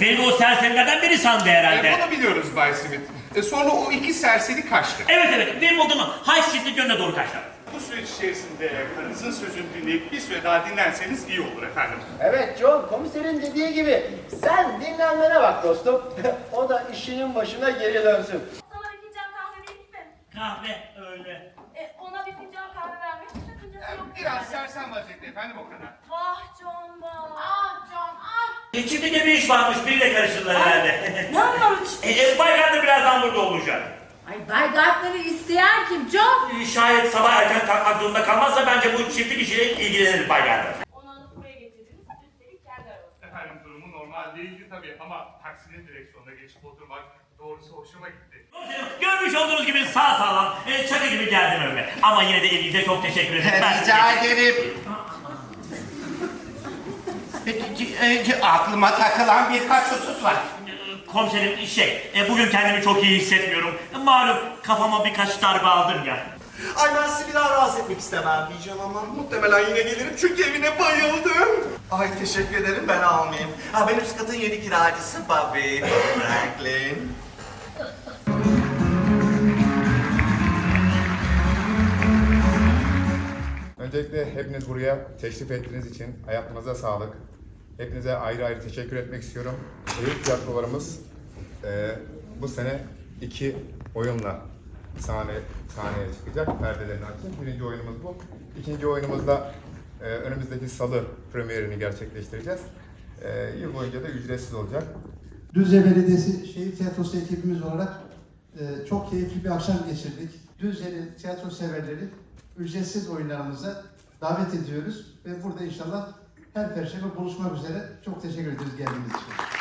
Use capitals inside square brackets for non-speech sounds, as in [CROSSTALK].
Beni o serserilerden biri sandı herhalde. E, bunu biliyoruz Bay Smith. E, sonra o iki serseri kaçtı. Evet evet Wimbledon'un High Street yönüne doğru kaçtı. Bu süreç içerisinde karınızın sözünü dinleyip bir süre daha dinlenseniz iyi olur efendim. Evet John, komiserin dediği gibi sen dinlenmene bak dostum. [LAUGHS] o da işinin başına geri dönsün. Sana bir fincan kahve vereyim mi? Kahve öyle. E, ona bir fincan kahve vermek mi sakıncası yok Biraz yani. sersem vaziyette efendim o kadar. Vah John vah. Ah John ah. E, Şimdi de bir iş varmış biriyle karıştırdılar herhalde. Ne anlamış? [LAUGHS] e, e, Baykan da birazdan burada olacak. Ay Baygartları isteyen kim? John. E, Şayet sabah erken kalkmak zorunda kalmazsa bence bu çiftlik işiyle ilgilenir Baykan. Onu alıp buraya getirdiniz. Üstelik kendi. Efendim durumu normal değildi tabii ama taksinin direksiyonuna geçip oturmak doğrusu hoşuma gitti. Görmüş olduğunuz gibi sağ sağlam, e, çakı gibi geldim önüme. Ama yine de elinize çok teşekkür ederim. Ben- Rica ederim. Peki, e, aklıma takılan birkaç husus var. Komiserim şey, e, bugün kendimi çok iyi hissetmiyorum. Malum kafama birkaç darbe aldım ya. Ay ben sizi bir daha rahatsız etmek istemem diyeceğim ama muhtemelen yine gelirim çünkü evine bayıldım. Ay teşekkür ederim ben almayayım. Ha benim üst katın yeni kiracısı Bobby Franklin. Öncelikle hepiniz buraya teşrif ettiğiniz için hayatınıza sağlık. Hepinize ayrı ayrı teşekkür etmek istiyorum. Şehir tiyatrolarımız e, bu sene iki oyunla sahne sahneye çıkacak. Perdelerini açacak. Birinci oyunumuz bu. İkinci oyunumuzda e, önümüzdeki salı premierini gerçekleştireceğiz. E, yıl boyunca da ücretsiz olacak. Düzce Belediyesi Şehir Tiyatrosu ekibimiz olarak e, çok keyifli bir akşam geçirdik. Düzce'li tiyatro severleri ücretsiz oyunlarımıza davet ediyoruz ve burada inşallah her perşembe buluşmak üzere. Çok teşekkür ederiz geldiğiniz için.